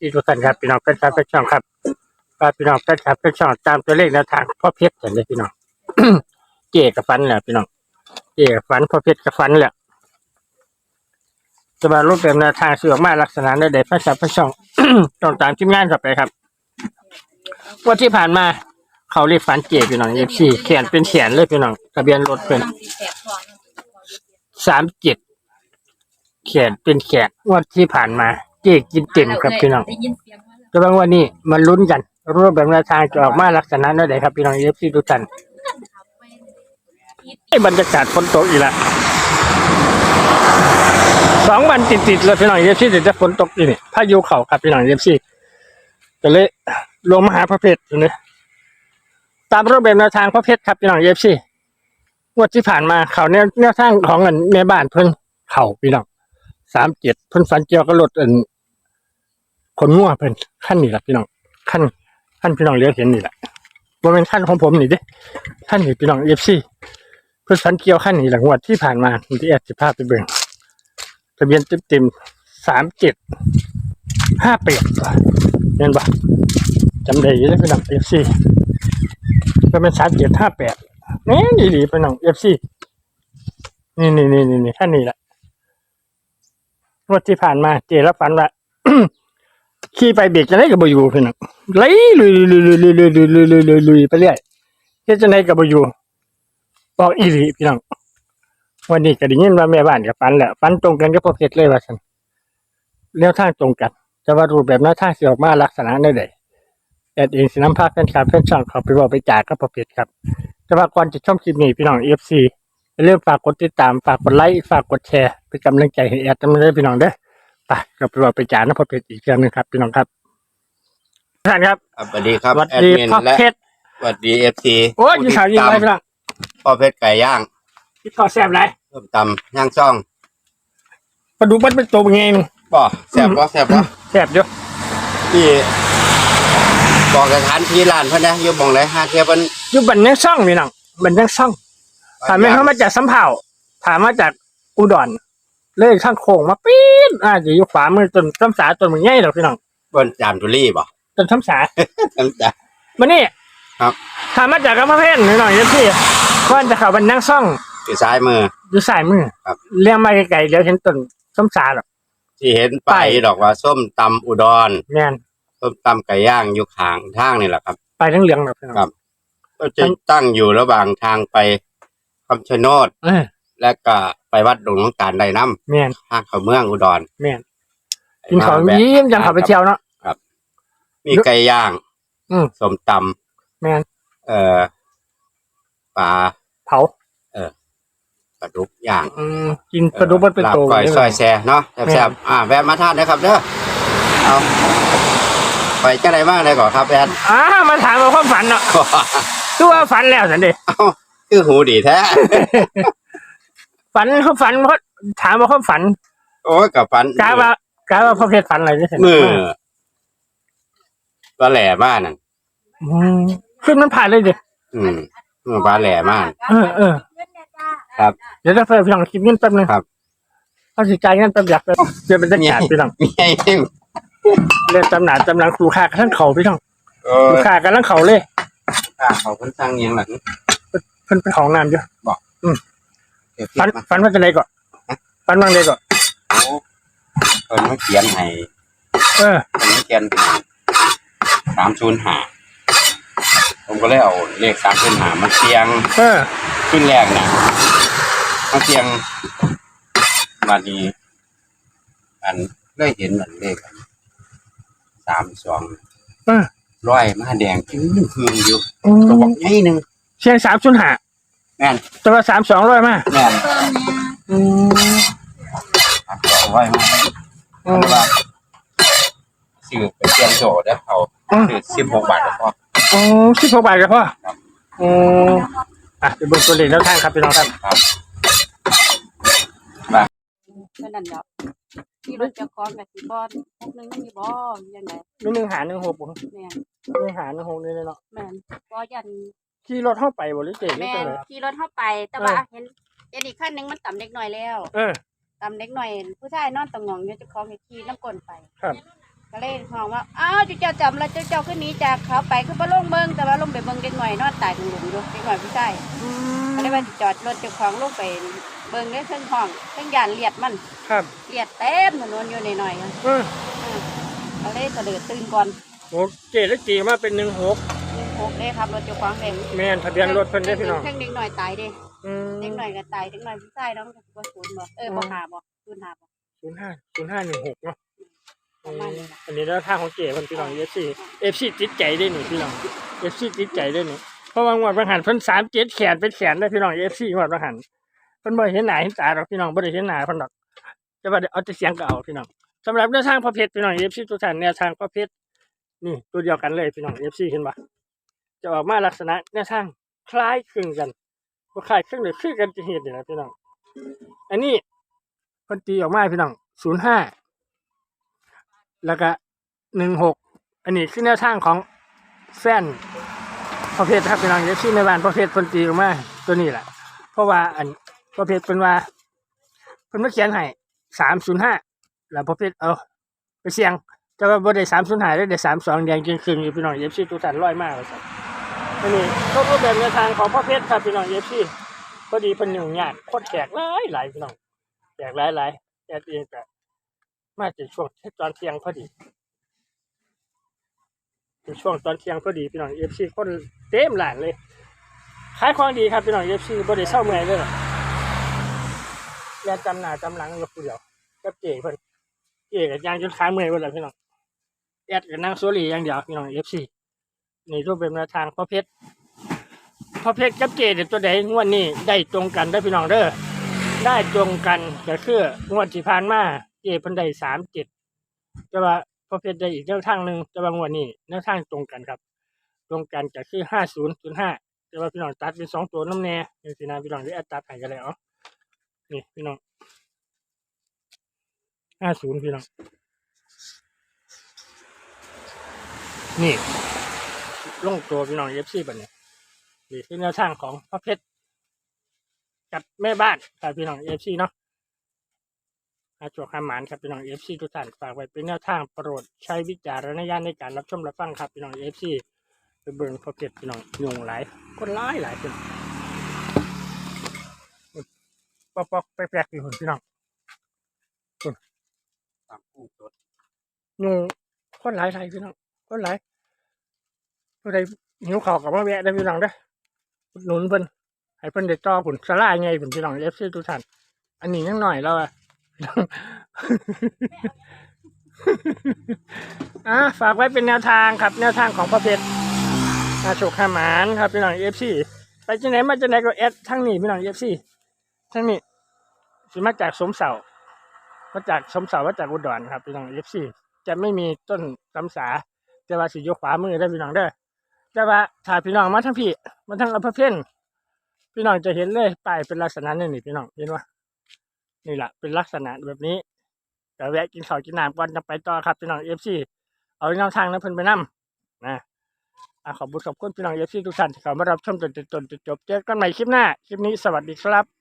ดีทุกท่านครับพี่น้องเป็นชาวเป็นช่องครับก็พี่น้องเป็นชาวเป็นช่องตามตัวเลขแนวทางพ่อเพชรกันเลยพี่น้อง เจ๊กับฟันแหละพี่น้องเจ๊กับฟันพ่อเพชรกับฟันแหละจะมารูปแบบแนวทางสื่อออกมาลักษณะใดๆพระชาวเป็นช่องต้องตามทีมงานกลับไปครับวันที่ผ่านมาเขาเรียกฟันเจ๊พี่น้องเอฟซีแขนเป็นแขนเลยพี่น้องทะเบียนรถเป็นสามเจ็ดแขนเป็นแขนวันที่ผ่านมา เจ๊กินเต็มครับพี่น้องได้ยินเสียงมาแล้วก็บางวันนี้มันลุ้นกันรูปแบบแนวทางจะออกมาลักษณะนั้นใดครับพี่น้องเอฟซีทุกท่านไอ้บรรยากาศฝนตกอีกแล้วสองวันติดๆเลยพี่น้องเอฟซีจะฝนตกอีกนี่พายุเข่าครับพี่น้องเอฟซีก็เลยลงมาหาพระเพชรอยู่นี่ตามรูปแบบแนวทางพระเพชรครับพี่น้องเอฟซีงวดที่ผ่านมาเขาแนวแนวทางของเงินในบ้านเพิ่นเข่าพี่น้อง สามเจ็ดเพิ่นฟันเจียวก็ลดอันคนง่วเพิ่นขั้นนี่แหละพี่น้องขั้นขั้นพี่น้องเลี้ยวเห็นนี่แหละบ่เป็นขั้นของผมนี่เด้ขั้นนี่พี่น้องเอฟซีเพิ่นสันเกี่ยวขั้นนี่แหละงวดที่ผ่านมาที่แอดสิพาพไปเบิ่งทะเบียนเต็มๆสามเจ็ดห้าแปดเห็นปะจำได้อยี่เลยพี่น้องเอฟซีก็เป็นสามเจ็ดห้าแปดนี่นี่ดีพี่น้องเอฟซีนี่นี่นี่นี่ขั้นนี้แหละ งวดที่ผ่านมาเจรับฝันว่าขี่ไปเบรกจะได้กับบอยู่พี่น้องไหลลุยลุยลุยลุยลุยลุยลุยลุยลุยลุยไปเรื่อยเฮ็ดจะได้กับบอยู่บอกอีหลีพี่น้องวันนี้ก็ได้ยินว่าแม่บ้านกับฟันแหละฟันตรงกันกับพ่อเพชรเลยว่าซั่นแนวทางตรงกันแต่ว่ารูปแบบแนวทางสิออกมาลักษณะใดแอดเองสิน้ำภาพแฟนคลับแฟนช่องเขาไปบอกไปจ่ายกับพ่อเพชรครับ แต่ว่าก่อนจะชมคลิปนี้พี่น้อง FC อ ย่าลืมฝากกดติดตามฝากกดไลค์ฝากกดแชร์เป็นกำลังใจให้แอดจำเลยพี่น้องเด้อไปเราไปบอกไปจานนะพ่อเพชรอีกเรื่องหนึงครับพี่น้องครับท่านครับครับสวัสดีครับสวัสแอดดีมินพ่อและเพชรสวัสดีเอฟซีโอ้ยยิงข่าวยิงอะไรพี่น้องพ่อเพชรไก่ย่างพี่ต่อแซ่บไรเพิ่มตำย่างช่องปลาดุกมันเป็นตัวเป็นไงนึงบ่แซ่บบ่แซ่บบ่แซ่บอยู่ที่บอกสถานที่ร้านเพิ่นนะอยู่หม่องไหนหาเทียบเพิ่นอยู่บันยังซ่องพี่น้องบันยังซ่อง ถามแม่เขามาจากสำเภาถามมาจากอุดรเลยข้างโค้งมาปี๊ดอ่าจะอยู่ขวามือจนซ้ำสาจนมันใหญ่หรอกพี่น้องเพิ่นจามจุลีบ่จนซ้ำสาจำจ้ะมานี่ครับ ถามมาจากกำแพงหน่อยๆพี่ก่อนจะเข้าบันยังซ่องอยู่ซ้ายมือ อยู่สายมือครับ เลี้ยงมาไกลๆเดี๋ยวเห็นต้นซ้ำสาหรอกที่เห็นป้ายดอกว่าส้มตำอุดร แม่นส้มตำไก่ย่างอยู่ข้างทางนี่แหละครับ ไปทั้งเหลืองหรอกพี่น้อง ครับ ก็จะตั้งอยู่ระหว่างทางไป คำชะโนดเออและก็ไปวัดดงน้องตาลไดน้แม่นำทางเข้าเมืองอุดรแม่นกินของแวะ ยิ้มจังเขาไปเที่ยวเนาะ มีไก่ย่างอืมส้มตแม่นำเอ่อปลาเผาปลาดุกย่างอืมกินปลาดุกมันเป็นลาบโตก้อยเลยซอยแซ่เนาะแซ่บๆอ่าแวะมาทานนะครับเด้อเอาไปจะได้บ้างเลยก่อนครับแอนอ้ามาถามว่าความฝันเนาะคือว่าฝันแล้วสันเดเอ้า คือหูดีแท้ ฝันเขาฝันเขาถามว่าความฝันโอ้ยกับฟันกาว่ากาว่าพ่อเพชรฝันอะไรนี่มือปลาแหล่บ้านนั่นอืมขึ้นมันผ่านเลยดิ อืมมือปลาแหล่บ้าน เออเออ ครับ เดี๋ยวจะเพิ่มพี่น้องคลิปเงินแป๊บนึงครับเขาสิจ่ายเงินแป๊บอยากเดี๋ยวเป็นจะขาดพี่น้องมีไอ้ที่เรียนตำหนาตำลังครูค่ากันทั้งเขาพี่น้องเอครูอค่ากันทั้งเขาเลย ข้าเขาเพิ่นสั่งอิหยังหลัง เพิ่นเป็นของน้ำอยู่เดี๋ยวฝันมาฝันว่าจะไหนก่อนฝันว่าไงก่อนโอ้เพิ่นมาเขียนให้เออเพิ่นมาเขียนสามศูนย์ห้าผมก็เลยเอาเลขสามศูนย์ห้ามาเสียงเออขึ้นแรกนะมาเสียงมาดีอันได้เห็นเหมือนเลขสามสองเออร้อยมาแดงขึ้นคืนอยู่อืตัวบอมกใหญ่หนึ่ง เชียงสามศูนย์ห้าแม่นแต่ว่าสามสองร้อยมาแม่นเติมเนี่ยอืมสามสองร้อยมาอืมเพราะว่าซื้อไปเตรียมโจทย์แล้วเขาอืมซื้อสิบหกบาทแล้วพอโอ้สิบหกบาทครับพ่อครับอืมอะไปเบิ่งตัวเลขแล้วทางครับพี่น้องครับ เท่านั้นเนาะที่รถจะคล้องกับที่บอลพวกนึงไม่มีบอลยังไงนี่หนึ่งหาหนึ่งหกผมแม่นหนึ่งหาหนึ่งหกนี่เลยเนาะแม่นบอยัน ขี่รถเข้าไปบริเจนี่แม่จังนเลยขี่รถเข้าไป แต่ว่าเห็นเห็นอีกขั้นหนึงมันต่ำเล็กน้อยแล้วเออ ต่ำเล็กน้อย ผู้ชายนอนตะงองอยู่เจะคล้าของขี่น้ำก้นไปครับ ก็เลยห้องว่าอ้าวเจ้าเจ้าจำแล้วเจ้าเจ้าขึ้นหนี้จากเขาไปคือบ่ลงเบิ่งแต่ว่าลงไปเบิ่งเด็กหน่อยนอนตายตรงหลุมอยู่เด็กหน่อยผู้ชายก็เลยว่าสิจอดรถเจ้าของลงไปเบิ่งได้เทั้งห้องเทั้งยานเลียดมันครับเลียดเต็มถนนอยู่หน่อยๆอะเอออืมก็เลยสะดือตื่นก่อนโอ้เจ๊แล้วจีมาเป็นหนึ่งหกห กเลยครับรถเจ้าของเองแม่นทะเบียนรถเพิ่นได้อพี่น้องเทั้งเด็กหน่อยตายเด้อืมเด็กหน่อยก็ตายเด็กหน่อยผู้ชายเนาะมันก็สิบ่ศูนย์บ่เออบ่หาบ่ศูนย์หาบ่ ศูนย์ห้าศูนย์ห้าหนึ่งหกเนาะประมาณนี้ล่ะ อันนี้แล้วทางของเก๋เพิ่นพี่น้องเอฟซีเอฟซีติดใจได้หนิพี่น้องเอฟซีติดใจได้หนิเพราะว่างวดประหันเพิ่นสามเจ็ดแขนเป็นแขนได้อพี่น้องเอฟซีงวดประหันเพิ่นบ่ได้เห็นหน้าเห็นตาหรอกพี่น้องบ่ได้เห็นหน้าเพิ่นหรอกแต่ว่าเอาแต่เสียงก็เอาพี่น้องสำหรับแนวทางพระเพชรพี่น้องเอฟซีทุกท่านแนวทางพระเพชรนี่ตัวเดียวกันเลยพี่น้องเอฟซีเห็นปะ จะออกมาลักษณะแนวทางคล้ายคลึงกันบ่คล้ายคลึงเลยคือกันจะเห็นนี่นะพี่น้อง อันนี้เพิ่นตีออกมาพี่น้องศูนย์ห้าแล้วก็หนึ่งหกอันนี้คือแนวทางของแฟนประเภทครับพี่น้องเอฟซีในบ้านประเภทเพิ่นตีออกมาตัวนี้แหละเพราะว่าอันประเภทเป็นว่าเพิ่นมาเขียนให้สามศูนย์ห้าแล้วประเภทเอาไปเสี่ยงแต่ว่าบ่ได้สามศูนย์หาได้ได้สามสองแดงจริงคืนอยู่พี่น้องเอฟซีทุกท่นร้อยมากเลยครับ อันนี้ก็รูปแบบแนวทางของประเภทครับพี่น้องเอฟซีพอดีเพิ่นยุ่งยากโคตรแขกหลายหลายพี่น้องแขกหลายหลายแอดเองก็มาจากช่วงตอนเที่ยงพอดีเป็นช่วงตอนเที่ยงพอดีพี่น้องเอฟซีคนเต็มหลานเลยขายของดีครับพี่น้องเอฟซีบ่ได้เศร้าเมื่อยเลยยาจำหน้าจำหลังอยู่ผู้เดียวกับเจ๋เพิ่นเจ๋กับยางจนขาเมื่อยหมดแล้วพี่น้องแอดกับนางโซลีอย่างเดียวพี่น้องเอฟซี นี่รูปเป็นแนวทางพ่อเพชรพ่อเพชรกับเจดตัวใดงวดนี้ได้ตรงกันได้พี่น้องเด้อได้ตรงกันก็คืองวดที่ผ่านมาเจพิ่นได้สามเจ็ดแต่ว่าพ่อเพชรได้อีกแนวทางหนึ่งแต่ว่างวดนี้แนวทางตรงกันครับ ตรงกันก็คือห้าศูนย์ศูนย์ห้าแต่ว่าพี่น้องตัดเป็นสองตัวน้ำแน่ยังสินะพี่น้องได้แอดตัดให้กันแล้วนี่พี่น้องห้าศูนย์พี่น้องนี่ ลงตัวพี่น้องเอฟซีแบบนี้นี่คือแนวทางของพระเพชรกับแม่บ้านครับพี่น้องเอฟซีเนาะอาจวกหามหมานครับพี่น้องเอฟซีทุกท่านฝากไว้เป็นแนวทางโปรดใช้วิจารณญาณในการรับชมรับฟังครับพี่น้องเอฟซีไปเบิ่งพอเก็บพี่น้องยุงหลายคนหลายหลายคนปอกปอกๆแปลกๆอยู่คนพี่น้องตามผู้จดยุงคนหลายหลายพี่น้องคนหลาย ผู้ใดหิวข้าวกับมาแวะได้พี่น้องเด้อหนุนเพิ่นให้เพิ่นได้ต่อผลสลายไงผลพี่น้องเอฟซีทุกท่านอันนี้ยังหน่อยแล้วอะอะฝากไว้เป็นแนวทางครับ แนวทางของพระเพชรอาโชคขามานครับพี่น้องเอฟซีไปจังไหนมาจังไหนก็แอดทั้งนี้พี่น้องเอฟซีทั้งนี้สิมาจากสมเสามาจากสมเสามาจากอุดรครับพี่น้องเอฟซีจะไม่มีต้นสำสาแต่ว่าสิอยขวามือได้พี่น้องเด้อ แต่ว่าถ้าพี่น้องมาทั้งพี่มาทั้งอำเภอเพนพี่น้องจะเห็นเลยป้ายเป็นลักษณะนี่นี่พี่น้องเห็นว่านี่แหละเป็นลักษณะแบบนี้แต่แวะกินข้าวกินน้ำก่อนจะไปต่อครับพี่น้องเอฟซีเอาแนวทางนั้นเพิ่นไปนํนะขอบคุณขอบคุณพี่น้องเอฟซีทุกท่านที่เข้ามารับชมจนจนจนจนจบเจอกันใหม่คลิปหน้า คลิปนี้สวัสดีครับ